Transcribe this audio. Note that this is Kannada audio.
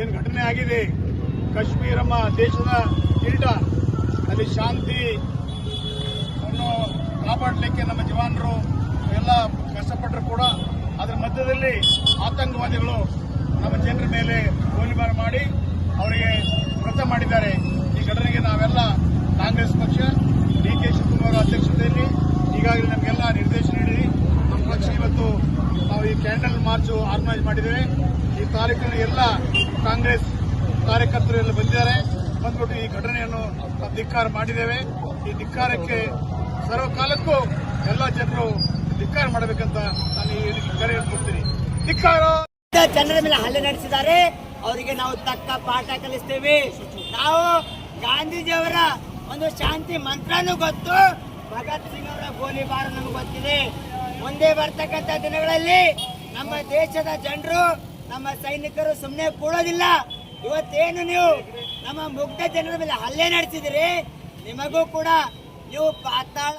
ಏನು ಘಟನೆ ಆಗಿದೆ? ಕಾಶ್ಮೀರಮ್ಮ ದೇಶದ ಕಿರೀಟ, ಅಲ್ಲಿ ಶಾಂತಿ ಅನ್ನು ಕಾಪಾಡಲಿಕ್ಕೆ ನಮ್ಮ ಜವಾನರು ಎಲ್ಲ ಕಷ್ಟಪಟ್ಟರು ಕೂಡ ಅದರ ಮಧ್ಯದಲ್ಲಿ ಆತಂಕವಾದಿಗಳು ನಮ್ಮ ಜನರ ಮೇಲೆ ಗೋಲಿಬಾರ್ ಮಾಡಿ ಅವರಿಗೆ ವ್ರತ ಮಾಡಿದ್ದಾರೆ. ಈ ಘಟನೆಗೆ ನಾವೆಲ್ಲ ಕಾಂಗ್ರೆಸ್ ಪಕ್ಷ, ಡಿ ಕೆ ಶಿವಕುಮಾರ್ ಅಧ್ಯಕ್ಷತೆಯಲ್ಲಿ ಈಗಾಗಲೇ ನಮಗೆಲ್ಲ ನಿರ್ದೇಶನ ನೀಡಿ ನಮ್ಮ ಪಕ್ಷ ಇವತ್ತು ನಾವು ಈ ಕ್ಯಾಂಡಲ್ ಮಾರ್ಚ್ ಆರ್ಗನೈಸ್ ಮಾಡಿದ್ದೇವೆ. ಈ ತಾಲೂಕಿನ ಎಲ್ಲ ಕಾಂಗ್ರೆಸ್ ಕಾರ್ಯಕರ್ತರು ಎಲ್ಲ ಬಂದಿದ್ದಾರೆ. ಬಂದ್ಬಿಟ್ಟು ಈ ಘಟನೆಯನ್ನು ಧಿಕ್ಕಾರ ಮಾಡಿದ್ದೇವೆ. ಈ ಧಿಕ್ಕಾರಕ್ಕೆ ಸರ್ವಕಾಲಕ್ಕೂ ಎಲ್ಲ ಜನರು ಧಿಕ್ಕಾರ ಮಾಡಬೇಕಂತ ನಾನು ಈ ಕರೆ ಕೊಡ್ತೀನಿ ಧಿಕ್ಕಾರ! ಜನರ ಮೇಲೆ ಹಲ್ಲೆ ನಡೆಸಿದ್ದಾರೆ. ಅವರಿಗೆ ನಾವು ತಕ್ಕ ಪಾಠ ಕಲಿಸ್ತೇವೆ. ನಾವು ಗಾಂಧೀಜಿಯವರ ಒಂದು ಶಾಂತಿ ಮಂತ್ರನೂ ಗೊತ್ತು. ಭಗತ್ ಸಿಂಗ್ ಅವರ ಗೋಲಿಬಾರ್ ನಮ್ಗೆ ಗೊತ್ತಿದೆ. ಮುಂದೆ ಬರ್ತಕ್ಕಂಥ ದಿನಗಳಲ್ಲಿ ನಮ್ಮ ದೇಶದ ಜನರು ನಮ್ಮ ಸೈನಿಕರು ಸುಮ್ಮನೆ ಕೂಡೋದಿಲ್ಲ ಇವತ್ತೇನು ನೀವು ನಮ್ಮ ಮುಗ್ಧ ಜನರ ಮೇಲೆ ಹಲ್ಲೆ ನಡೆಸಿದಿರಿ? ನಿಮಗೂ ಕೂಡ ನೀವು ಪಾತಾಳ